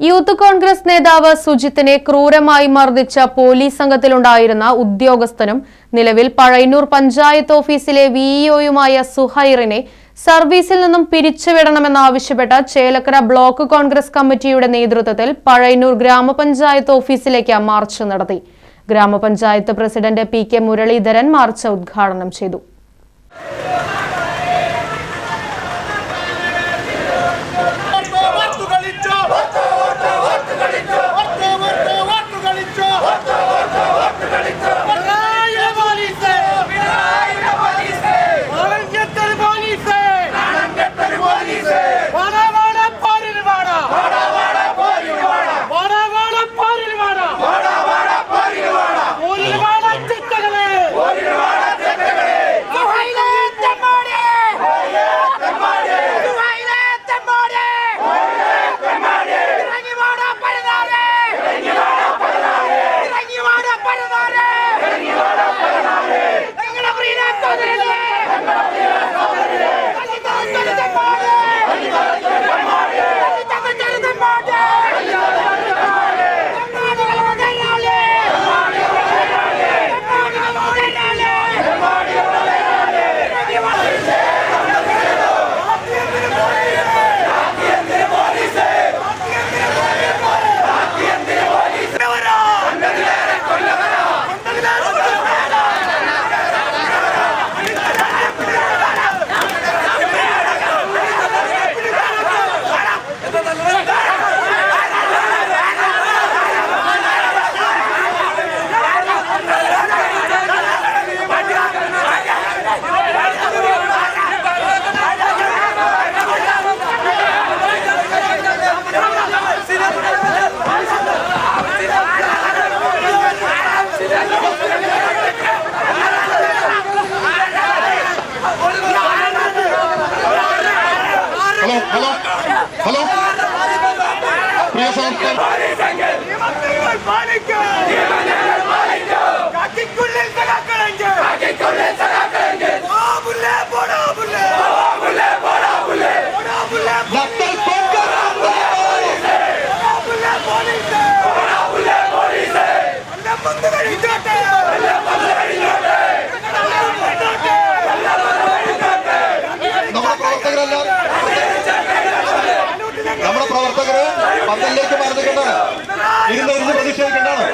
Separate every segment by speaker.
Speaker 1: Youth congress നേതാവ് സുജിത്തിനെ ക്രൂരമായി മർദ്ദിച്ച പോലീസ് സംഘത്തിലുണ്ടായിരുന്ന ഉദ്യോഗസ്ഥനും നിലവിൽ പഴയന്നൂർ പഞ്ചായത്ത് ഓഫീസിലെ വിഇഒയുമായ സുഹൈറിനെ സർവീസിൽ നിന്നും പിരിച്ചുവിടണമെന്നാവശ്യപ്പെട്ട് ചേലക്കര ബ്ലോക്ക് കോൺഗ്രസ് കമ്മിറ്റിയുടെ നേതൃത്വത്തിൽ പഴയന്നൂർ ഗ്രാമപഞ്ചായത്ത് ഓഫീസിലേക്ക് മാർച്ച് നടത്തി. Gram panchayat president P K Muraleedharan march ഉദ്ഘാടനം ചെയ്തു.
Speaker 2: പന്തലിലേക്ക് പറഞ്ഞിട്ടുണ്ടാണ് ഇരുന്ന് ഇരുന്ന് പ്രതിഷേധിക്കേണ്ടതാണ്.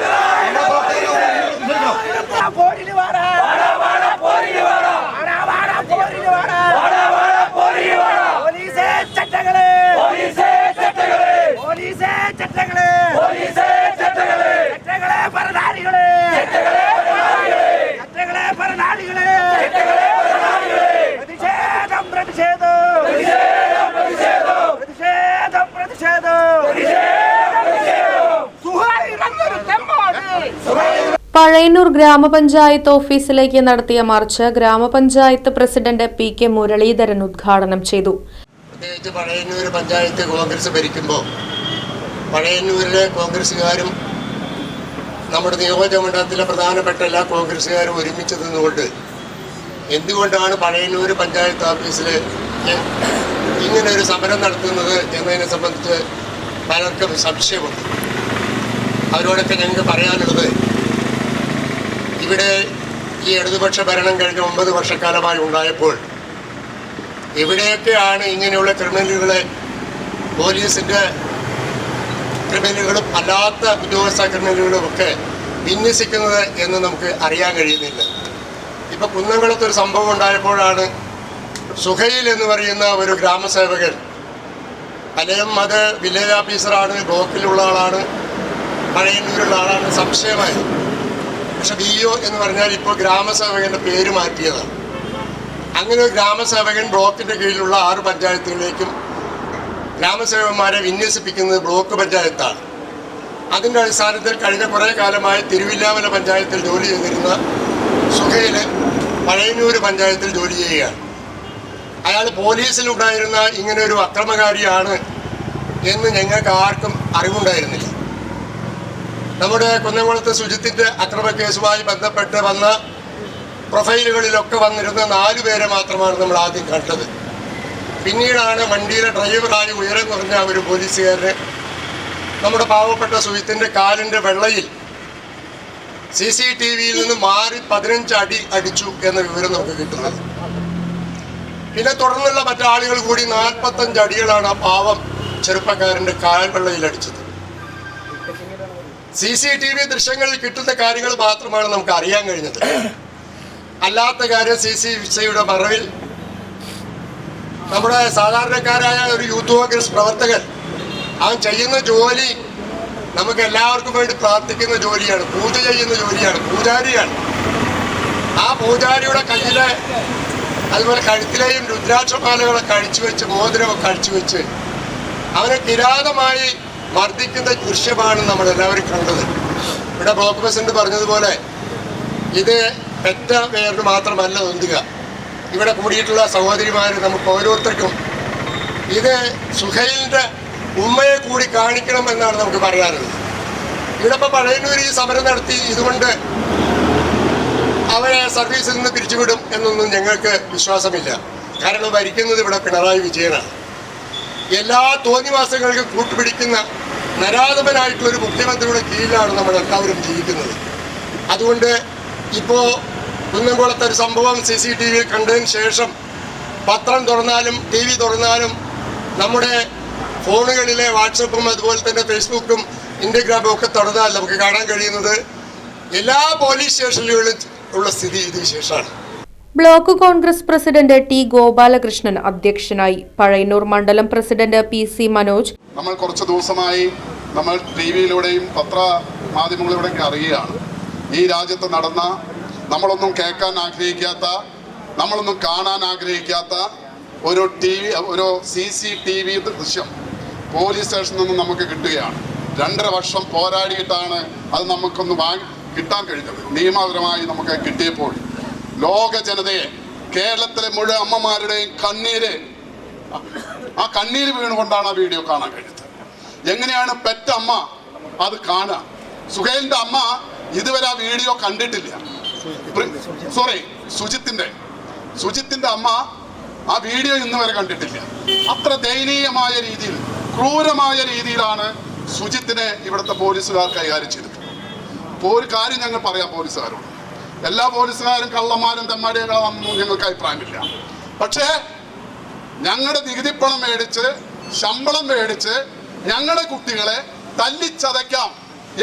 Speaker 1: പഴയന്നൂർ ഗ്രാമപഞ്ചായത്ത് ഓഫീസിലേക്ക് നടത്തിയ മാർച്ച് ഗ്രാമപഞ്ചായത്ത് പ്രസിഡന്റ് പി കെ മുരളീധരൻ ഉദ്ഘാടനം ചെയ്തു.
Speaker 3: പ്രത്യേകിച്ച് പഴയന്നൂർ പഞ്ചായത്ത് കോൺഗ്രസ് ഭരിക്കുമ്പോൾ പഴയന്നൂരിലെ കോൺഗ്രസുകാരും നമ്മുടെ നിയോജകമണ്ഡലത്തിലെ പ്രധാനപ്പെട്ട എല്ലാ കോൺഗ്രസുകാരും ഒരുമിച്ച് നിന്നുകൊണ്ട് എന്തുകൊണ്ടാണ് പഴയന്നൂർ പഞ്ചായത്ത് ഓഫീസിൽ ഇങ്ങനെ ഒരു സമരം നടത്തുന്നത് എന്നതിനെ സംബന്ധിച്ച് പലർക്കും സംശയമുണ്ട്. അവരോടൊക്കെ ഞങ്ങൾക്ക് പറയാനുള്ളത് ഇവിടെ ഈ ഇടതുപക്ഷ ഭരണം കഴിഞ്ഞ ഒമ്പത് വർഷക്കാലമായി ഉണ്ടായപ്പോൾ എവിടെയൊക്കെയാണ് ഇങ്ങനെയുള്ള ക്രിമിനലുകളെ പോലീസിന്റെ ക്രിമിനലുകളും അല്ലാത്ത ഉദ്യോഗസ്ഥ ക്രിമിനലുകളും ഒക്കെ വിന്യസിക്കുന്നത് എന്ന് നമുക്ക് അറിയാൻ കഴിയുന്നില്ല. ഇപ്പം കുന്നംകുളത്ത് ഒരു സംഭവം ഉണ്ടായപ്പോഴാണ് സുഹൈൽ എന്ന് പറയുന്ന ഒരു ഗ്രാമസേവകൻ അദ്ദേഹം അത് വില്ലേജ് ഓഫീസറാണ് ബ്ലോക്കിലുള്ള ആളാണ് പഴയന്നൂരുള്ള ആളാണ് സംശയമായി. പക്ഷെ ബി ഒ എന്ന് പറഞ്ഞാൽ ഇപ്പോൾ ഗ്രാമസേവകന്റെ പേര് മാറ്റിയതാണ്. അങ്ങനെ ഒരു ഗ്രാമസേവകൻ ബ്ലോക്കിന്റെ കീഴിലുള്ള ആറ് പഞ്ചായത്തുകളിലേക്കും ഗ്രാമസേവകന്മാരെ വിന്യസിപ്പിക്കുന്നത് ബ്ലോക്ക് പഞ്ചായത്താണ്. അതിന്റെ അടിസ്ഥാനത്തിൽ കഴിഞ്ഞ കുറേ കാലമായി തിരുവില്ലാമല പഞ്ചായത്തിൽ ജോലി ചെയ്തിരുന്ന സുഹൈൽ പഴയന്നൂർ പഞ്ചായത്തിൽ ജോലി ചെയ്യുകയാണ്. അയാൾ പോലീസിലുണ്ടായിരുന്ന ഇങ്ങനെ ഒരു അക്രമകാരിയാണ് എന്ന് ഞങ്ങൾക്ക് ആർക്കും അറിവുണ്ടായിരുന്നില്ല. നമ്മുടെ കുന്നംകുളത്ത് ശുചിത്തിന്റെ അക്രമ കേസുമായി ബന്ധപ്പെട്ട് വന്ന പ്രൊഫൈലുകളിലൊക്കെ വന്നിരുന്ന നാലു പേരെ മാത്രമാണ് നമ്മൾ ആദ്യം കണ്ടത്. പിന്നീടാണ് വണ്ടിയിലെ ഡ്രൈവറായി ഉയരം കുറഞ്ഞ ഒരു പോലീസുകാരന് നമ്മുടെ പാവപ്പെട്ട സുഹിത്തിന്റെ കാലിന്റെ വെള്ളയിൽ സി സി ടി വിയിൽ നിന്ന് മാറി പതിനഞ്ച് അടി അടിച്ചു എന്ന വിവരം നമുക്ക് കിട്ടുന്നത്. പിന്നെ തുടർന്നുള്ള മറ്റാളുകൾ കൂടി നാൽപ്പത്തഞ്ച് അടികളാണ് ആ പാവം ചെറുപ്പക്കാരന്റെ കാൽ വെള്ളയിൽ അടിച്ചത്. സി സി ടി വി ദൃശ്യങ്ങളിൽ കിട്ടുന്ന കാര്യങ്ങൾ മാത്രമാണ് നമുക്ക് അറിയാൻ കഴിഞ്ഞത്. അല്ലാത്ത കാര്യം സി സി വിസയുടെ മറവിൽ നമ്മുടെ സാധാരണക്കാരായ ഒരു യൂത്ത് കോൺഗ്രസ് പ്രവർത്തകൻ അവൻ ചെയ്യുന്ന ജോലി നമുക്ക് എല്ലാവർക്കും വേണ്ടി പ്രാർത്ഥിക്കുന്ന ജോലിയാണ് പൂജ ചെയ്യുന്ന ജോലിയാണ് പൂജാരിയാണ്. ആ പൂജാരിയുടെ കയ്യിലെ അതുപോലെ കഴുത്തിലെയും രുദ്രാക്ഷമാലകളൊക്കെ അഴിച്ചു വെച്ച് മോതിരമൊക്കെ അഴിച്ചു വെച്ച് അവനെ കിരാതമായി മർദ്ദിക്കുന്ന ദൃശ്യമാണ് നമ്മൾ എല്ലാവരും കണ്ടത്. ഇവിടെ ബ്ലോക്ക് പ്രസിഡന്റ് പറഞ്ഞതുപോലെ ഇത് പെറ്റ പേരിന് മാത്രമല്ല ഒന്നുക ഇവിടെ കൂടിയിട്ടുള്ള സഹോദരിമാർ നമുക്ക് ഓരോരുത്തർക്കും ഇത് സുഹൈലിന്റെ ഉമ്മയെ കൂടി കാണിക്കണം എന്നാണ് നമുക്ക് പറയാനുള്ളത്. ഇവിടെ ഇപ്പോൾ പഴയന്നൂർ ഈ സമരം നടത്തി ഇതുകൊണ്ട് അവരെ സർവീസിൽ നിന്ന് പിരിച്ചുവിടും എന്നൊന്നും ഞങ്ങൾക്ക് വിശ്വാസമില്ല. കാരണം ഭരിക്കുന്നത് ഇവിടെ പിണറായി വിജയനാണ്. എല്ലാ തോന്നിവാസങ്ങൾക്കും കൂട്ടുപിടിക്കുന്ന നരാധമനായിട്ടുള്ള ഒരു മുഖ്യമന്ത്രിയുടെ കീഴിലാണ് നമ്മൾ എല്ലാവരും ജീവിക്കുന്നത്. അതുകൊണ്ട് ഇപ്പോൾ കുന്നംകുളത്തെ ഒരു സംഭവം സി സി ടി വിയിൽ കണ്ടതിന് ശേഷം പത്രം തുറന്നാലും ടി വി തുറന്നാലും നമ്മുടെ ഫോണുകളിലെ വാട്സപ്പും അതുപോലെ തന്നെ ഫേസ്ബുക്കും ഇൻസ്റ്റഗ്രാമും ഒക്കെ തുറന്നാൽ നമുക്ക് കാണാൻ കഴിയുന്നത് എല്ലാ പോലീസ് സ്റ്റേഷനുകളിലും ഉള്ള സ്ഥിതി ഇത് വിശേഷമാണ്
Speaker 1: block congress president T Gopalakrishnan അധ്യക്ഷനായി പഴയന്നൂർ മണ്ഡലം പ്രസിഡന്റ് പി സി മനോജ്.
Speaker 4: നമ്മൾ കുറച്ച് ദിവസമായി നമ്മൾ ടി വിയിലൂടെയും പത്ര മാധ്യമങ്ങളിലൂടെയും അറിയുകയാണ്. ഈ രാജ്യത്ത് നടന്ന നമ്മളൊന്നും കേൾക്കാൻ ആഗ്രഹിക്കാത്ത നമ്മളൊന്നും കാണാൻ ആഗ്രഹിക്കാത്ത ഒരു ടി വി ഒരു C C T V police police സ്റ്റേഷനിൽ നിന്ന് നമുക്ക് കിട്ടുകയാണ്. രണ്ടര വർഷം പോരാടിയിട്ടാണ് അത് നമുക്കൊന്ന് വാങ്ങി കിട്ടാൻ കഴിഞ്ഞത്. നിയമപരമായി നമുക്ക് കിട്ടിയപ്പോൾ ലോക ജനതയെ കേരളത്തിലെ മുഴുവൻ അമ്മമാരുടെയും കണ്ണീര്. ആ കണ്ണീര് വീണുകൊണ്ടാണ് ആ വീഡിയോ കാണാൻ കഴിഞ്ഞത്. എങ്ങനെയാണ് പെറ്റ അമ്മ അത് കാണുക? സുഹേലിന്റെ അമ്മ ഇതുവരെ ആ വീഡിയോ കണ്ടിട്ടില്ല. സോറി സുജിത്തിന്റെ. സുജിത്തിന്റെ അമ്മ ആ വീഡിയോ ഇന്ന് വരെ കണ്ടിട്ടില്ല. അത്ര ദയനീയമായ രീതിയിൽ ക്രൂരമായ രീതിയിലാണ് സുജിത്തിനെ ഇവിടുത്തെ പോലീസുകാർ കൈകാര്യം ചെയ്തത്. ഒരു കാര്യം ഞങ്ങൾ പറയാം പോലീസുകാരോട്. എല്ലാ പോലീസുകാരും കള്ളന്മാരും തെമ്മാടികളാണെന്നൊന്നും ഞങ്ങൾക്ക് അഭിപ്രായമില്ല പക്ഷേ ഞങ്ങളുടെ നികുതിപ്പണം മേടിച്ച് ശമ്പളം മേടിച്ച് ഞങ്ങളുടെ കുട്ടികളെ തല്ലിച്ചതയ്ക്കാം.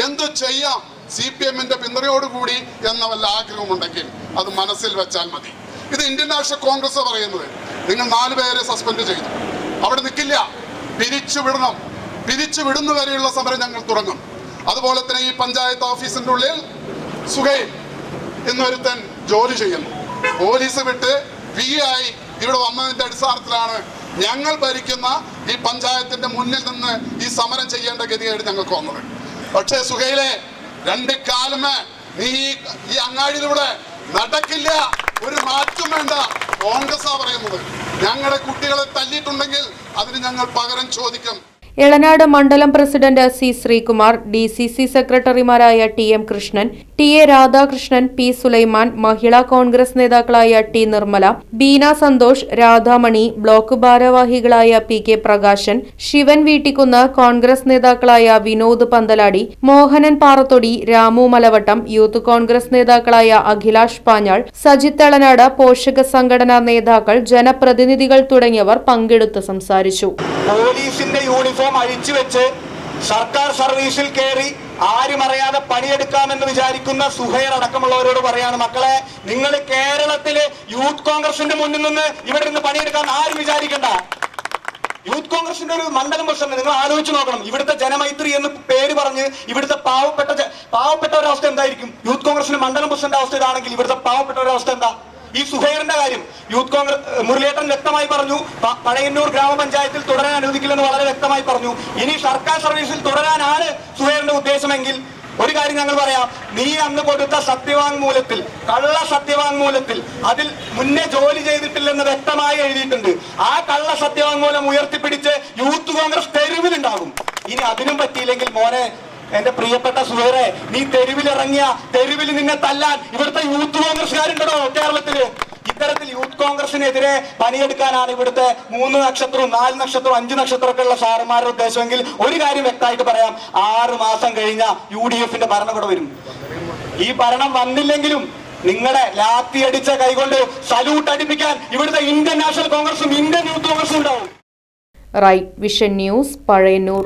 Speaker 4: എന്തു ചെയ്യാം? സി പി എമ്മിന്റെ പിന്തുണയോടുകൂടി എന്ന വല്ല ആഗ്രഹമുണ്ടെങ്കിൽ അത് മനസ്സിൽ വെച്ചാൽ മതി. ഇത് ഇന്ത്യൻ നാഷണൽ കോൺഗ്രസ് പറയുന്നത്. നിങ്ങൾ നാല് പേരെ സസ്പെൻഡ് ചെയ്തു. അവിടെ നിൽക്കില്ല പിരിച്ചുവിടണം പിരിച്ചുവിടുന്ന വരെയുള്ള സമരം ഞങ്ങൾ തുടങ്ങും. അതുപോലെ തന്നെ ഈ പഞ്ചായത്ത് ഓഫീസിന്റെ ഉള്ളിൽ സുഖയിൽ എന്നൊരുത്തൻ ജോലി ചെയ്യുന്നു. പോലീസ് വിട്ട് വി ആയി ഇവിടെ വന്നതിന്റെ അടിസ്ഥാനത്തിലാണ് ഞങ്ങൾ ഭരിക്കുന്ന ഈ പഞ്ചായത്തിന്റെ മുന്നിൽ നിന്ന് ഈ സമരം ചെയ്യേണ്ട ഗതികേട് ഞങ്ങൾക്ക് വന്നത്. പക്ഷേ സുഹൈലെ രണ്ട് കാലമേ നീ ഈ- ഈ അങ്ങാടിയിലൂടെ നടക്കില്ല. ഒരു മാറ്റം വേണ്ട. കോൺഗ്രസ് പറയുന്നത്. ഞങ്ങളുടെ കുട്ടികളെ തല്ലിയിട്ടുണ്ടെങ്കിൽ അതിന് ഞങ്ങൾ പകരം ചോദിക്കും.
Speaker 1: എളനാട് മണ്ഡലം president C Sreekumar D C C സെക്രട്ടറിമാരായ T M Krishnan T A Radhakrishnan P Sulaiman Mahila congress നേതാക്കളായ ടി നിർമ്മല ബീന സന്തോഷ് രാധാമണി ബ്ലോക്ക് ഭാരവാഹികളായ P K Prakashan Sivan Veettikkunnu congress നേതാക്കളായ വിനോദ് പന്തലാടി മോഹനൻ പാറത്തൊടി രാമു മലവട്ടം യൂത്ത് കോൺഗ്രസ് നേതാക്കളായ അഖിലാഷ് പാഞ്ഞാൾ സജിത്ത് എളനാട് പോഷക സംഘടനാ നേതാക്കൾ ജനപ്രതിനിധികൾ തുടങ്ങിയവർ പങ്കെടുത്ത് സംസാരിച്ചു.
Speaker 5: പോലീസിന്റെ യൂണിഫോം അഴിച്ചു വെച്ച് സർക്കാർ സർവീസിൽ കയറി ആരും അറിയാതെ പണിയെടുക്കാമെന്ന് വിചാരിക്കുന്ന സുഹൈർ അടക്കമുള്ളവരോട് പറയാണ് മക്കളെ നിങ്ങൾ കേരളത്തിലെ യൂത്ത് കോൺഗ്രസിന്റെ മുന്നിൽ നിന്ന് ഇവിടെ നിന്ന് പണിയെടുക്കാൻ ആരും വിചാരിക്കണ്ട. യൂത്ത് കോൺഗ്രസിന്റെ ഒരു മണ്ഡലം പ്രശ്നം നിങ്ങൾ ആലോചിച്ച് നോക്കണം. ഇവിടുത്തെ ജനമൈത്രി എന്ന് പേര് പറഞ്ഞ് ഇവിടുത്തെ പാവപ്പെട്ട പാവപ്പെട്ട ഒരവസ്ഥ എന്തായിരിക്കും? യൂത്ത് കോൺഗ്രസിന്റെ മണ്ഡലം പ്രസിഡന്റ് അവസ്ഥ ഇതാണെങ്കിൽ ഇവിടുത്തെ പാവപ്പെട്ട ഒരവസ്ഥ എന്താ? ഈ സുഹൈറിന്റെ കാര്യം യൂത്ത് കോൺഗ്രസ് മുരളിയേട്ടൻ വ്യക്തമായി പറഞ്ഞു. പഴയന്നൂർ ഗ്രാമപഞ്ചായത്തിൽ തുടരാൻ അനുവദിക്കില്ലെന്ന് വളരെ വ്യക്തമായി പറഞ്ഞു. ഇനി സർക്കാർ സർവീസിൽ തുടരാനാണ് സുഹൈറിന്റെ ഉദ്ദേശമെങ്കിൽ ഒരു കാര്യം ഞങ്ങൾ പറയാം. നീ അന്ന് കൊടുത്ത സത്യവാങ്മൂലത്തിൽ കള്ള സത്യവാങ്മൂലത്തിൽ അതിൽ മുന്നേ ജോലി ചെയ്തിട്ടില്ലെന്ന് വ്യക്തമായി എഴുതിയിട്ടുണ്ട്. ആ കള്ള സത്യവാങ്മൂലം ഉയർത്തിപ്പിടിച്ച് യൂത്ത് കോൺഗ്രസ് തെരുവിലുണ്ടാകും. ഇനി അതിനും പറ്റിയില്ലെങ്കിൽ മോനെ എന്റെ പ്രിയപ്പെട്ട സുഹൃത്തെ നീ തെരുവിലിറങ്ങിയ തെരുവിൽ നിന്നെ തല്ലാൻ ഇവിടുത്തെ യൂത്ത് കോൺഗ്രസ്സുകാരുണ്ടോ കേരളത്തിൽ. ഇത്തരത്തിൽ യൂത്ത് കോൺഗ്രസിനെതിരെ പണിയെടുക്കാനാണ് ഇവിടുത്തെ മൂന്ന് നക്ഷത്രവും നാല് നക്ഷത്രവും അഞ്ച് നക്ഷത്രമൊക്കെ ഉള്ള സാറുമാരുടെ ഉദ്ദേശമെങ്കിൽ ഒരു കാര്യം വ്യക്തമായിട്ട് പറയാം. ആറ് മാസം കഴിഞ്ഞ യു ഡി എഫിന്റെ ഭരണം കൂടെ വരും. ഈ ഭരണം വന്നില്ലെങ്കിലും നിങ്ങളെ ലാത്തി അടിച്ച കൈകൊണ്ട് സല്യൂട്ട് അടിപ്പിക്കാൻ ഇവിടുത്തെ ഇന്ത്യൻ നാഷണൽ കോൺഗ്രസും ഇന്ത്യൻ യൂത്ത് കോൺഗ്രസും ഉണ്ടാവും.
Speaker 1: Right vision news Pazhayannur